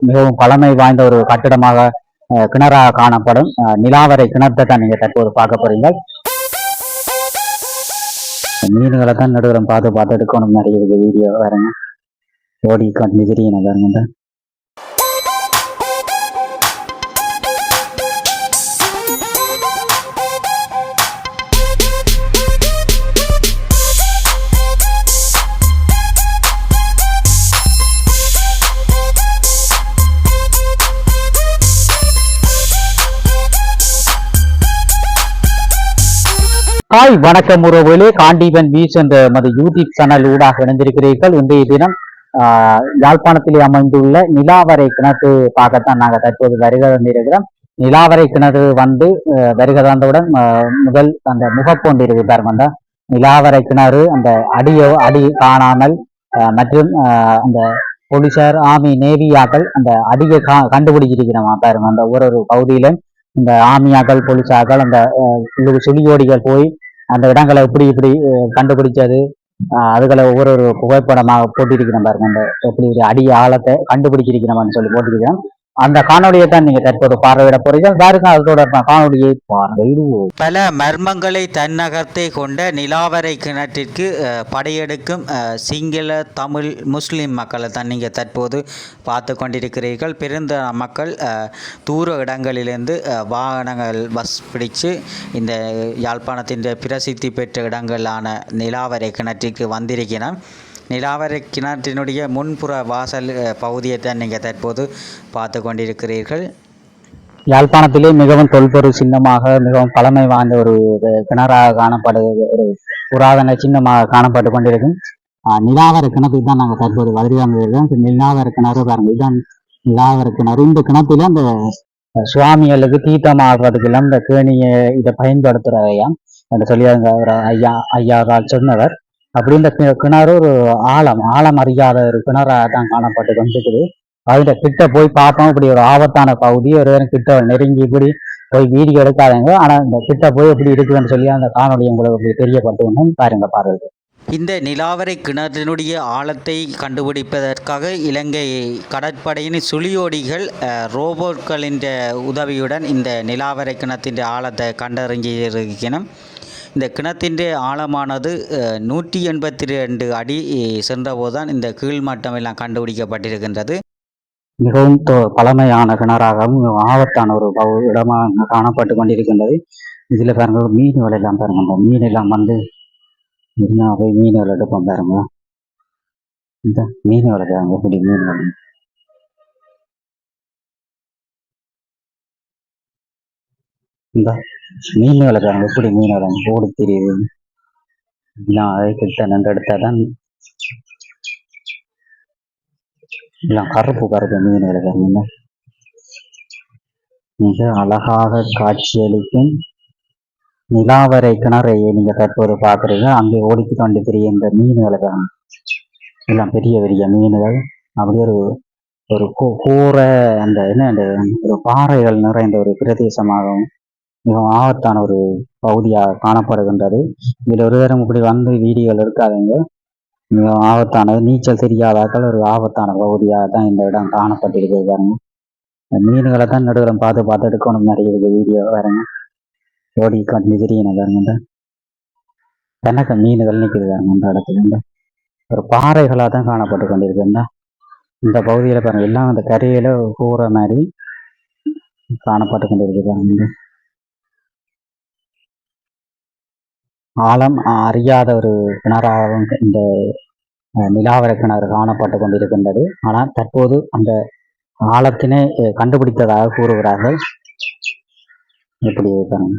மிகவும் பழமை வாய்ந்த ஒரு கட்டிடமாக அஹ், கிணறாக காணப்படும். நிலாவரை கிணத்தை தான் நீங்க தற்போது பார்க்க போறீங்க. மீன்களை தான் நடுவரம் பார்த்து பார்த்து எடுக்கணும். நிறைய இருக்கு வீடியோ பாருங்க ஓடி காட்டு தெரியணும் பாருங்க ஹாய் வணக்கம் உறவுகளே. காண்டீபன் பீச் என்ற மது யூடியூப் சேனல் ஊடாக இணைந்திருக்கிறீர்கள். இன்றைய தினம் யாழ்ப்பாணத்திலே அமைந்துள்ள நிலாவரை கிணற்று பார்க்கத்தான் நாங்கள் தற்போது வருகை வந்திருக்கிறோம் நிலாவரை கிணறு வந்து ஆஹ், வருகை தந்தவுடன் முதல் அந்த முகப்பொண்டு இருக்கு பாருங்க நிலாவரை கிணறு அந்த அடியோ அடி காணாமல் மற்றும் அந்த போலீசார் ஆர்மி நேவியாக்கள் அந்த அடியை கா பாருங்க அந்த ஒரு ஒரு பகுதியிலும் இந்த ஆமியாக்கள் போலீஸாக்கள் அந்த சுழியோடிகள் போய் அந்த இடங்களை எப்படி இப்படி கண்டுபிடிச்சது. அதுகளை ஒவ்வொரு ஒரு புகைப்படமாக போட்டிருக்கிறோம் பாருங்க. அந்த எப்படி ஒரு அடி ஆழத்தை கண்டுபிடிச்சிருக்கிறோம்னு சொல்லி போட்டிருக்கிறோம் அந்த காணொலியை தான் நீங்க தற்போது பார்வையிட போறீங்க பாருங்க அதோட காணொலியை பார்வையிடுவோம். பல மர்மங்களை தன்னகர்த்தை கொண்ட நிலாவரை கிணற்றிற்கு படையெடுக்கும் சிங்கள தமிழ் முஸ்லிம் மக்களை தான் நீங்கள் தற்போது பார்த்து கொண்டிருக்கிறீர்கள். பெருந்த மக்கள் தூர இடங்களிலிருந்து வாகனங்கள் பஸ் பிடிச்சு இந்த யாழ்ப்பாணத்தின் பிரசித்தி பெற்ற இடங்களான நிலாவரை கிணற்றிற்கு வந்திருக்கிறோம் நிலாவரை கிணற்றினுடைய முன்புற வாசல் பகுதியை தான் நீங்கள் தற்போது பார்த்து கொண்டிருக்கிறீர்கள். யாழ்ப்பாணத்திலே மிகவும் தொல்பொருள் சின்னமாக மிகவும் பழமை வாய்ந்த ஒரு கிணறாக காணப்படுகிறது ஒரு புராதன சின்னமாக காணப்பட்டு கொண்டிருக்கும். நிலாவர கிணத்துக்கு தான் நாங்கள் தற்போது வருகை நிலாவர கிணறு பாருங்க இதுதான் நிலாவர கிணறு. இந்த கிணத்துல அந்த சுவாமி சுவாமிகளுக்கு தீர்த்தம் ஆடுறதுக்கெல்லாம் இந்த கேணியை இதை பயன்படுத்துறதையா என்று சொல்லி அங்க ஒரு ஐயா ஐயாவால் சொன்னவர். அப்படி இந்த கிணறு ஒரு ஆழம் ஆழம் அறியாத ஒரு கிணறாக தான் காணப்பட்டு கொண்டிருக்குது. அதுல கிட்ட போய் பார்ப்போம். இப்படி ஒரு ஆபத்தான பகுதி ஒரு கிட்ட நெருங்கி இப்படி போய் வீடியோ எடுக்காதங்க. ஆனால் இந்த கிட்ட போய் எப்படி இருக்குதுன்னு சொல்லி அந்த காணொலி உங்களுக்கு இப்படி தெரியப்பட்டுக்கணும் பாருங்க பாருங்க. இந்த நிலாவரை கிணற்றினுடைய ஆழத்தை கண்டுபிடிப்பதற்காக இலங்கை கடற்படையின் சுழியோடிகள் ரோபோட்களின் உதவியுடன் இந்த நிலாவரை கிணத்தின் ஆழத்தை கண்டறிஞ்சிருக்கணும் இந்த கிணத்தின் ஆழமானது நூற்றி எண்பத்தி ரெண்டு அடி சென்றபோதுதான் இந்த கீழ்மட்டம் எல்லாம் கண்டுபிடிக்கப்பட்டிருக்கின்றது. மிகவும் பழமையான கிணறாகவும் ஆபத்தான ஒரு இடமாக காணப்பட்டு கொண்டிருக்கின்றது. இதில் பாருங்க மீன்கள் எல்லாம் பாருங்க இந்த மீன் எல்லாம் வந்து என்ன போய் மீன்கள் எடுப்போம் பாருங்க இந்த மீன்கள் பாருங்க இப்படி மீன்கள்? இந்த மீன் வளர்க்குறாங்க. எப்படி மீன் வளர்க்குறாங்க? ஓடு தெரியுது. எல்லாம் அழைக்கிட்ட கிட்ட நின்று எல்லாம் கருப்பு கருப்பு மீன் வளர்க்குறாங்க. மிக அழகாக காட்சியளிக்கும் நிலாவரை கிணறை நீங்க தற்போது பாக்குறீங்க அங்கே ஓடிக்கு கொண்டு திரிகின்ற மீன்களை பாருங்க எல்லாம் பெரிய பெரிய மீன்கள். அப்படியே ஒரு ஒரு கூரை அந்த என்ன அந்த ஒரு பாறைகள் நிறைந்த ஒரு பிரதேசமாகவும் மிகவும் ஆபத்தான ஒரு பகுதியாக காணப்படுகின்றது. இதில் ஒரு தரம் இப்படி வந்து வீடியோகள் இருக்காதுங்க. மிகவும் ஆபத்தானது நீச்சல் தெரியாதாக்கள் ஒரு ஆபத்தான பகுதியாக தான் இந்த இடம் காணப்பட்டிருக்கு பாருங்க. மீன்களை தான் நடுவில் பார்த்து பார்த்து எடுக்கணும் நிறைய இருக்கு வீடியோ பாருங்க. ஓடி கண்டு தெரியணும் பாருங்க இந்த. கணக்க மீன்கள் நிற்குது பாருங்க இந்த இடத்துல இந்த. ஒரு பாறைகளாக தான் காணப்பட்டு கொண்டிருக்குங்க இந்த. இந்த பகுதியில் பாருங்க எல்லாம் அந்த கரையில் கூற மாதிரி காணப்பட்டு கொண்டிருக்கு பாருங்க ஆழம் அறியாத ஒரு கிணறாகவும் இந்த நிலாவர கிணறு காணப்பட்டு கொண்டிருக்கின்றது. ஆனால் தற்போது அந்த ஆழத்தினை கண்டுபிடித்ததாக கூறுகிறார்கள். இப்படி பாருங்க.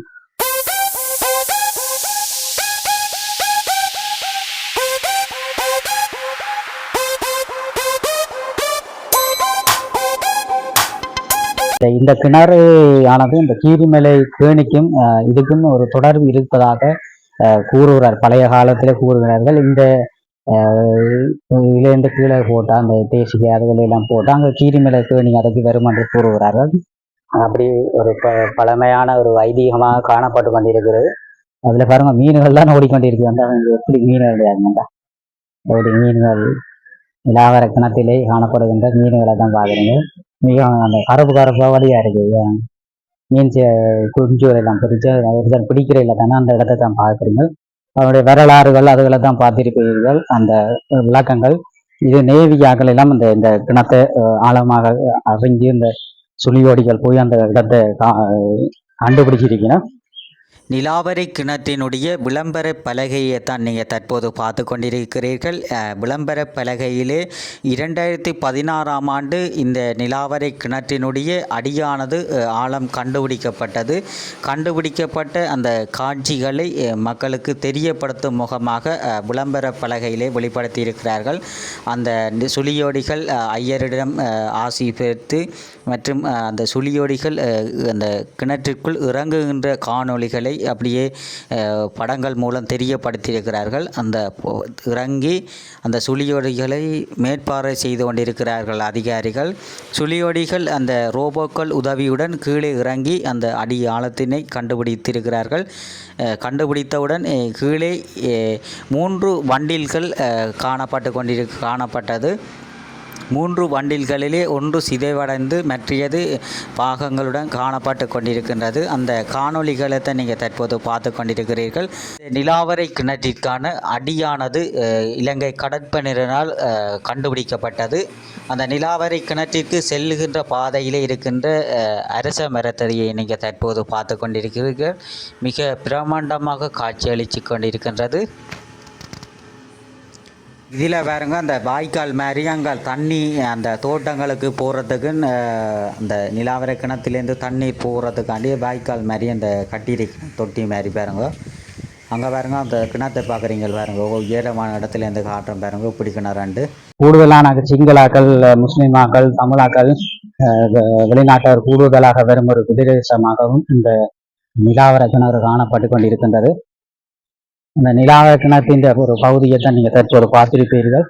இந்த கிணறு ஆனது இந்த கீரிமலை கேணிக்கும் அஹ், இதுக்கும் ஒரு தொடர்பு இருப்பதாக கூறுகிறார். பழைய காலத்திலே கூறுகிறார்கள். இந்த அஹ், இதுலேருந்து கீழே போட்டால் அந்த தேசிக அதுகளை எல்லாம் போட்டா அங்கே கீரிமலை நீங்கள் அதுக்கு வரும் என்று கூறுகிறார்கள். அப்படி ஒரு ப பழமையான ஒரு ஐதீகமாக காணப்பட்டு கொண்டிருக்கிறது. அதில் பாருங்க மீன்கள் தான் ஓடிக்கொண்டிருக்கு. அந்த எப்படி மீன்கள் கிடையாதுங்கடா அப்படி மீன்கள் நிலாவர கிணத்திலே காணப்படுகின்ற மீன்களை தான் பார்க்குறீங்க. மிக அந்த கரப்பு கரப்பாக வழியாக இருக்குது. மீன்ஸ் குஞ்சு எல்லாம் பிரித்து ஒருத்தர் பிடிக்கிற இல்லை தானே அந்த இடத்த தான் பார்க்குறீங்க அவருடைய வரலாறுகள் அதுகளை தான் பார்த்திருப்பீர்கள் அந்த விளக்கங்கள் இது நேவியாக்கள் எல்லாம் இந்த இந்த கிணத்தை ஆழமாக அறிஞ்சு இந்த சுழியோடிகள் போய் அந்த இடத்தை கா- கண்டுபிடிச்சிருக்கணும் நிலாவரி கிணற்றினுடைய விளம்பர பலகையை தான் நீங்கள் தற்போது பார்த்து கொண்டிருக்கிறீர்கள். விளம்பர பலகையிலே இரண்டாயிரத்தி பதினாறாம் ஆண்டு இந்த நிலாவரை கிணற்றினுடைய அடியானது ஆழம் கண்டுபிடிக்கப்பட்டது. கண்டுபிடிக்கப்பட்ட அந்த காட்சிகளை மக்களுக்கு தெரியப்படுத்தும் முகமாக விளம்பர பலகையிலே வெளிப்படுத்தியிருக்கிறார்கள். அந்த சுழியோடிகள் ஐயரிடம் ஆசி பெற்று மற்றும் அந்த சுழியோடிகள் அந்த கிணற்றிற்குள் இறங்குகின்ற காணொளிகளை அப்படியே படங்கள் மூலம் தெரியப்படுத்தியிருக்கிறார்கள். அந்த இறங்கி அந்த சுழியோடிகளை மேற்பார்வை செய்து கொண்டிருக்கிறார்கள் அதிகாரிகள். சுழியோடிகள் அந்த ரோபோக்கள் உதவியுடன் கீழே இறங்கி அந்த அடி ஆழத்தினை கண்டுபிடித்திருக்கிறார்கள். கண்டுபிடித்தவுடன் கீழே மூன்று வண்டில்கள் காணப்பட்டு கொண்டிரு காணப்பட்டது. மூன்று வண்டில்களிலே ஒன்று சிதைவடைந்து மற்றியது பாகங்களுடன் காணப்பட்டு கொண்டிருக்கின்றது. அந்த காணொலிகளை தான் நீங்கள் தற்போது பார்த்து கொண்டிருக்கிறீர்கள். நிலாவரை கிணற்றிற்கான அடியானது இலங்கை கடற்பணியினரால் கண்டுபிடிக்கப்பட்டது. அந்த நிலாவரை கிணற்றிற்கு செல்லுகின்ற பாதையிலே இருக்கின்ற அரச மரத்தடியை நீங்கள் தற்போது பார்த்து கொண்டிருக்கிறீர்கள். மிக பிரம்மாண்டமாக காட்சியளித்து கொண்டிருக்கின்றது. இதில் பாருங்க அந்த வாய்க்கால் மாதிரி அங்கே தண்ணி அந்த தோட்டங்களுக்கு போகிறதுக்குன்னு அந்த நிலாவரை கிணத்துலேருந்து தண்ணீர் போகிறதுக்காண்டி வாய்க்கால் மாதிரி அந்த கட்டியிருக்கு தொட்டி மாதிரி பாருங்க. அங்கே பாருங்க அந்த கிணத்தை பார்க்குறீங்க பாருங்க. உயரமான இடத்துலேருந்து காட்டுறோம் பாருங்க இப்படி கிணறாண்டு கூடுதலான சிங்களாக்கள் முஸ்லீமாக்கள் தமிழாக்கள் வெ- வெளிநாட்டவர் கூடுதலாக வரும் ஒரு பிரதேசமாகவும் இந்த நிலாவர கிணறு காணப்பட்டு கொண்டிருக்கின்றது. இந்த நிலாவர கிணற்றின் ஒரு பகுதியை தான் நீங்கள் தற்போது பார்த்திருப்பீர்கள்.